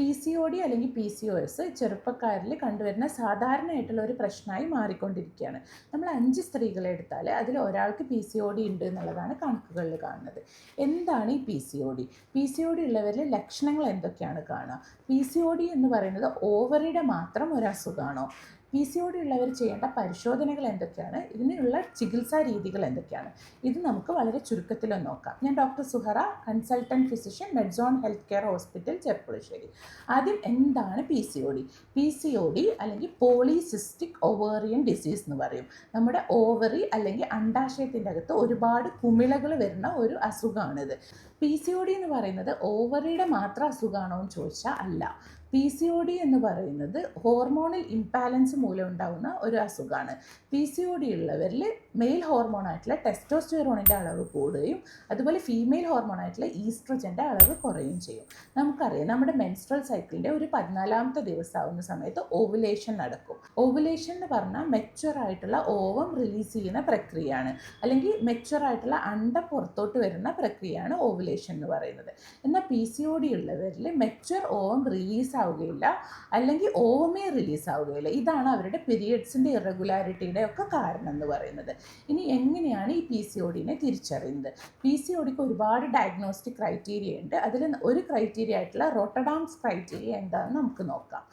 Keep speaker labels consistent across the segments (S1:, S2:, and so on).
S1: P C O D അല്ലെങ്കിൽ P C O S ചെറുപ്പക്കാരിൽ കണ്ടുവരുന്ന സാധാരണയായിട്ടുള്ള ഒരു പ്രശ്നമായി മാറിക്കൊണ്ടിരിക്കുകയാണ്. നമ്മൾ അഞ്ച് സ്ത്രീകളെ എടുത്താൽ അതിൽ ഒരാൾക്ക് പി സി ഒ ഡി ഉണ്ട് എന്നുള്ളതാണ് കണക്കുകളിൽ കാണുന്നത്. എന്താണ് ഈ P C O D P C O D ഉള്ളവരിൽ ലക്ഷണങ്ങൾ എന്തൊക്കെയാണ് കാണുക? പി സി ഒ ഡി എന്ന് പറയുന്നത് ഓവറിയുടെ മാത്രം ഒരു അസുഖമാണോ പി സി ഒ ഡി ഉള്ളവർ ചെയ്യേണ്ട പരിശോധനകൾ എന്തൊക്കെയാണ്? ഇതിനുള്ള ചികിത്സാ രീതികൾ എന്തൊക്കെയാണ്? ഇത് നമുക്ക് വളരെ ചുരുക്കത്തിൽ നോക്കാം. ഞാൻ doctor Suhara consultant physician Medzone health care hospital Cherpulassery ആദ്യം എന്താണ് P C O D P C O D അല്ലെങ്കിൽ പോളിസിസ്റ്റിക് ഓവേറിയൻ ഡിസീസ് എന്ന് പറയും. നമ്മുടെ ഓവറി അല്ലെങ്കിൽ അണ്ടാശയത്തിന്റെ അകത്ത് ഒരുപാട് കുമിളകൾ വരുന്ന ഒരു അസുഖമാണിത് പി സി ഒ ഡി എന്ന് പറയുന്നത് ഓവറിയുടെ മാത്രം അസുഖമാണോ എന്ന് ചോദിച്ചാൽ അല്ല. പി സി ഒ ഡി എന്ന് പറയുന്നത് ഹോർമോണൽ ഇംബാലൻസ് മൂലം ഉണ്ടാകുന്ന ഒരു അസുഖമാണ്. പി സി ഒ ഡി ഉള്ളവരിൽ മെയിൽ ഹോർമോണായിട്ടുള്ള ടെസ്റ്റോസ്റ്റിറോണിന്റെ അളവ് കൂടുകയും അതുപോലെ ഫീമെയിൽ ഹോർമോണായിട്ടുള്ള ഈസ്ട്രജന്റെ അളവ് കുറയുകയും ചെയ്യും. നമുക്കറിയാം നമ്മുടെ മെൻസ്ട്രൽ സൈക്കിളിന്റെ ഒരു പതിനാലാമത്തെ ദിവസം ആവുന്ന സമയത്ത് ഓവുലേഷൻ നടക്കും. ഓവുലേഷൻ എന്ന് പറഞ്ഞാൽ മെച്ചുവർ ആയിട്ടുള്ള ഓവം റിലീസ് ചെയ്യുന്ന പ്രക്രിയയാണ്. അല്ലെങ്കിൽ മെച്ചുവർ ആയിട്ടുള്ള അണ്ട പുറത്തോട്ട് വരുന്ന പ്രക്രിയയാണ് ഓവുലേഷൻ എന്ന് പറയുന്നത്. എന്നാൽ പി സി ഒ ഡി ഉള്ളവരിൽ മെച്ചുവർ ഓവം റിലീസ് ആവുകയില്ല. അല്ലെങ്കിൽ ഓവമേ റിലീസ് ആവുകയില്ല. ഇതാണ് അവരുടെ പീരിയഡ്സിന്റെ ഇറഗുലാരിറ്റിയുടെ ഒക്കെ കാരണം എന്ന് പറയുന്നത്. ഇനി എങ്ങനെയാണ് ഈ പി സി ഒ ഡിനെ തിരിച്ചറിയുന്നത്? പി സി ഒ ഡിക്ക് ഒരുപാട് ഡയഗ്നോസ്റ്റിക് ക്രൈറ്റീരിയ ഉണ്ട്. അതിൽ ഒരു ക്രൈറ്റീരിയ ആയിട്ടുള്ള റോട്ടഡാംസ് ക്രൈറ്റീരിയ എന്താണെന്ന് നമുക്ക് നോക്കാം.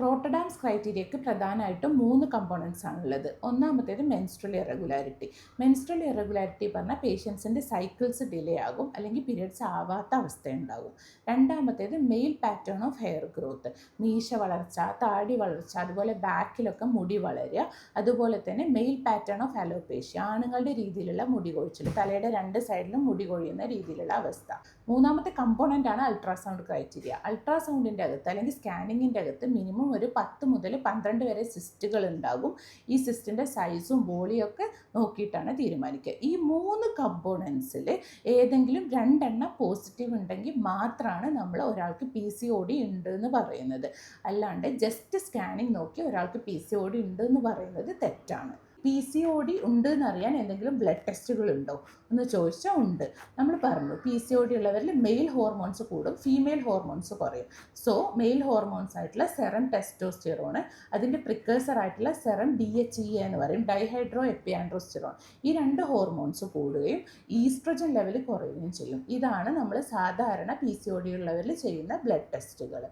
S1: റോട്ടഡാംസ് ക്രൈറ്റീരിയക്ക് പ്രധാനമായിട്ടും മൂന്ന് കമ്പോണൻസ് ആണുള്ളത്. ഒന്നാമത്തേത് മെൻസ്ട്രൽ ഇറഗുലാരിറ്റി മെൻസ്ട്രൽ ഇറഗുലാരിറ്റി പറഞ്ഞാൽ പേഷ്യൻസിന്റെ സൈക്കിൾസ് ഡിലേ ആകും അല്ലെങ്കിൽ പീരിയഡ്സ് ആവാത്ത അവസ്ഥയുണ്ടാകും. രണ്ടാമത്തേത് male pattern of hair growth മീശ വളർച്ച താടി വളർച്ച അതുപോലെ ബാക്കിലൊക്കെ മുടി വളരുക. അതുപോലെ തന്നെ മെയിൽ പാറ്റേൺ ഓഫ് അലോപേഷ്യ ആണുങ്ങളുടെ രീതിയിലുള്ള മുടി കൊഴിച്ചിൽ തലയുടെ രണ്ട് സൈഡിലും മുടി കൊഴിയുന്ന രീതിയിലുള്ള അവസ്ഥ. മൂന്നാമത്തെ കമ്പോണന്റ് ആണ് അൾട്രാസൗണ്ട് ക്രൈറ്റീരിയ അൾട്രാസൗണ്ടിന്റെ അകത്ത് അല്ലെങ്കിൽ സ്കാനിങ്ങിന്റെ അകത്ത് മിനിമം ഒരു പത്ത് മുതൽ പന്ത്രണ്ട് വരെ സിസ്റ്റുകൾ ഉണ്ടാകും. ഈ സിസ്റ്റിന്റെ സൈസും ബോളിയൊക്കെ നോക്കിയിട്ടാണ് തീരുമാനിക്കുക. ഈ മൂന്ന് കമ്പോണൻസിൽ ഏതെങ്കിലും രണ്ടെണ്ണം പോസിറ്റീവ് ഉണ്ടെങ്കിൽ മാത്രമാണ് നമ്മൾ ഒരാൾക്ക് പി സി ഒ ഡി ഉണ്ട് എന്ന് പറയുന്നത്. അല്ലാണ്ട് ജസ്റ്റ് സ്കാനിങ് നോക്കി ഒരാൾക്ക് പി സി ഒ ഡി ഉണ്ട് എന്ന് പറയുന്നത് തെറ്റാണ്. പി സി ഒ ഡി ഉണ്ട് എന്നറിയാൻ എന്തെങ്കിലും ബ്ലഡ് ടെസ്റ്റുകൾ ഉണ്ടോ എന്ന് ചോദിച്ചാൽ ഉണ്ട്. നമ്മൾ പറഞ്ഞു പി സി ഒ ഡി ഉള്ളവരിൽ മെയിൽ ഹോർമോൺസ് കൂടും ഫീമെയിൽ ഹോർമോൺസ് കുറയും. സോ മെയിൽ ഹോർമോൺസ് ആയിട്ടുള്ള സെറം ടെസ്റ്റോസ്റ്റിറോൺ അതിന്റെ പ്രിക്കേഴ്സർ ആയിട്ടുള്ള സെറം ഡി എച്ച് ഇ എന്ന് പറയും ഡൈഹൈഡ്രോ എപ്പിയാൻഡ്രോസ്റ്റിറോൺ ഈ രണ്ട് ഹോർമോൺസ് കൂടുകയും ഈസ്ട്രജൻ ലെവൽ കുറയുകയും ചെയ്യും. ഇതാണ് നമ്മൾ സാധാരണ പി സി ഒ ഡി ഉള്ളവരിൽ ചെയ്യുന്ന ബ്ലഡ് ടെസ്റ്റുകൾ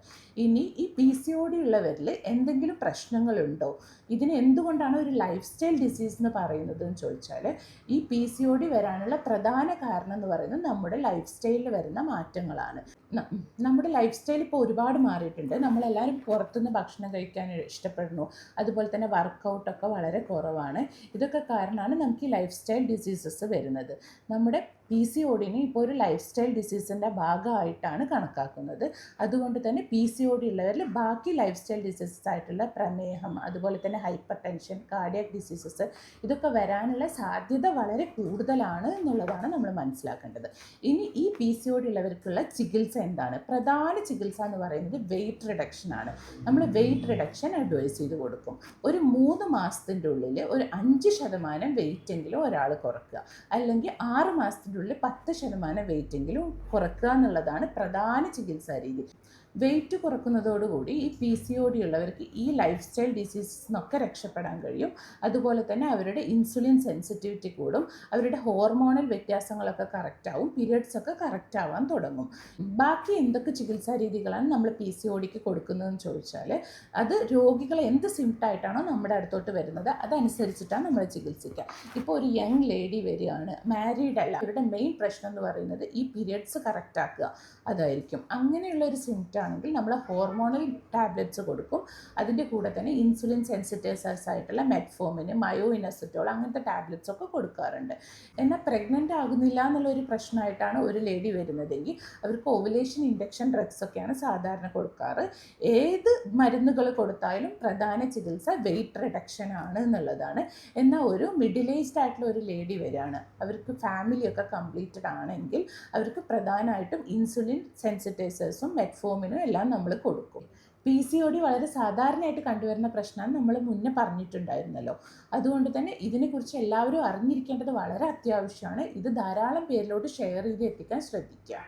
S1: ഇനി ഈ പി സി ഒ ഡി ഉള്ളവരിൽ എന്തെങ്കിലും പ്രശ്നങ്ങളുണ്ടോ? ഇതിന് എന്തുകൊണ്ടാണ് ഒരു ലൈഫ് സ്റ്റൈൽ ഡിസീസ് എന്ന് പറയുന്നത് എന്ന് ചോദിച്ചാൽ ഈ പി സി ഒ ഡി വരാനുള്ള പ്രധാന കാരണം എന്ന് പറയുന്നത് നമ്മുടെ ലൈഫ് സ്റ്റൈലിൽ വരുന്ന മാറ്റങ്ങളാണ്. നമ്മുടെ ലൈഫ് സ്റ്റൈൽ ഇപ്പോൾ ഒരുപാട് മാറിയിട്ടുണ്ട്. നമ്മളെല്ലാവരും പുറത്തുനിന്ന് ഭക്ഷണം കഴിക്കാൻ ഇഷ്ടപ്പെടുന്നു. അതുപോലെ തന്നെ വർക്കൗട്ടൊക്കെ വളരെ കുറവാണ്. ഇതൊക്കെ കാരണമാണ് നമുക്ക് ഈ ലൈഫ് സ്റ്റൈൽ ഡിസീസസ് വരുന്നത്. നമ്മുടെ പി സി ഒഡിനെ ഇപ്പോൾ ഒരു ലൈഫ് സ്റ്റൈൽ ഡിസീസിന്റെ ഭാഗമായിട്ടാണ് കണക്കാക്കുന്നത്. അതുകൊണ്ട് തന്നെ പി സി ഒ ഡി ഉള്ളവരിൽ ബാക്കി ലൈഫ് സ്റ്റൈൽ ഡിസീസസ് ആയിട്ടുള്ള പ്രമേഹം അതുപോലെ തന്നെ ഹൈപ്പർ ടെൻഷൻ കാർഡിയക് ഡിസീസസ് ഇതൊക്കെ വരാനുള്ള സാധ്യത വളരെ കൂടുതലാണ് എന്നുള്ളതാണ് നമ്മൾ മനസ്സിലാക്കേണ്ടത്. ഇനി ഈ പി സി ഒ ഡി ഉള്ളവർക്കുള്ള ചികിത്സ എന്താണ്? പ്രധാന ചികിത്സ എന്ന് പറയുന്നത് വെയിറ്റ് റിഡക്ഷൻ ആണ്. നമ്മൾ വെയിറ്റ് റിഡക്ഷൻ അഡ്വൈസ് ചെയ്ത് കൊടുക്കും. ഒരു മൂന്ന് മാസത്തിന്റെ ഉള്ളിൽ ഒരു അഞ്ച് ശതമാനം വെയിറ്റ് എങ്കിലും ഒരാൾ കുറക്കുക. അല്ലെങ്കിൽ ആറ് മാസത്തിന്റെ ഉള്ളിൽ പത്ത് ശതമാനം വെയിറ്റ് എങ്കിലും കുറക്കുക എന്നുള്ളതാണ് പ്രധാന ചികിത്സാ രീതി. വെയിറ്റ് കുറക്കുന്നതോടുകൂടി ഈ പി സി ഒ ഡി ഉള്ളവർക്ക് ഈ ലൈഫ് സ്റ്റൈൽ ഡിസീസസ് രക്ഷപ്പെടാൻ കഴിയും. അതുപോലെ തന്നെ അവരുടെ ഇൻസുലിൻ സെൻസിറ്റിവിറ്റി കൂടും. അവരുടെ ഹോർമോണൽ വ്യത്യാസങ്ങളൊക്കെ കറക്റ്റ് ആവും. പീരിയഡ്സ് ഒക്കെ കറക്റ്റ് ആവാൻ തുടങ്ങും. ബാക്കി എന്തൊക്കെ ചികിത്സാ രീതികളാണ് നമ്മൾ പി സി ഒ ഡിക്ക് കൊടുക്കുന്നതെന്ന് ചോദിച്ചാൽ അത് രോഗികൾ എന്ത് സിംറ്റായിട്ടാണോ നമ്മുടെ അടുത്തോട്ട് വരുന്നത് അതനുസരിച്ചിട്ടാണ് നമ്മൾ ചികിത്സിക്കുക. ഇപ്പോൾ ഒരു യങ് ലേഡി വരികയാണ്. മാരീഡ് അല്ല. അവരുടെ മെയിൻ പ്രശ്നം എന്ന് പറയുന്നത് ഈ പീരിയഡ്സ് കറക്റ്റ് ആക്കുക. അതായിരിക്കും. അങ്ങനെയുള്ള ഒരു സിംറ്റം ആണെങ്കിൽ നമ്മൾ ഹോർമോണൽ ടാബ്ലറ്റ്സ് കൊടുക്കും. അതിന്റെ കൂടെ തന്നെ ഇൻസുലിൻ സെൻസിറ്റൈസേഴ്സ് ആയിട്ടുള്ള മെറ്റ്ഫോമിന് മയോ ഇനസറ്റോൾ അങ്ങനത്തെ ടാബ്ലറ്റ്സ് ഒക്കെ കൊടുക്കാറുണ്ട്. എന്നാൽ പ്രഗ്നന്റ് ആകുന്നില്ല എന്നുള്ളൊരു പ്രശ്നമായിട്ടാണ് ഒരു ലേഡി വരുന്നതെങ്കിൽ അവർക്ക് ഓവുലേഷൻ ഇൻഡക്ഷൻ ഡ്രഗ്സ് ഒക്കെയാണ് സാധാരണ കൊടുക്കാറ്. ഏത് മരുന്നുകൾ കൊടുത്താലും പ്രധാന ചികിത്സ വെയിറ്റ് റിഡക്ഷൻ ആണ് എന്നുള്ളതാണ്. എന്നാൽ ഒരു മിഡിൽ ഏജ്ഡ് ആയിട്ടുള്ള ഒരു ലേഡി വരികയാണ് അവർക്ക് ഫാമിലിയൊക്കെ കംപ്ലീറ്റഡ് ആണെങ്കിൽ അവർക്ക് പ്രധാനമായിട്ടും ഇൻസുലിൻ സെൻസിറ്റൈസേഴ്സും മെറ്റ്ഫോമിനും എല്ലാം നമ്മൾ കൊടുക്കും. പി സി ഒ ഡി വളരെ സാധാരണയായിട്ട് കണ്ടുവരുന്ന പ്രശ്നമാണ് നമ്മൾ മുന്നേ പറഞ്ഞിട്ടുണ്ടായിരുന്നല്ലോ. അതുകൊണ്ട് തന്നെ ഇതിനെക്കുറിച്ച് എല്ലാവരും അറിഞ്ഞിരിക്കേണ്ടത് വളരെ അത്യാവശ്യമാണ്. ഇത് ധാരാളം പേരിലോട്ട് ഷെയർ ചെയ്ത് എത്തിക്കാൻ ശ്രദ്ധിക്കുക.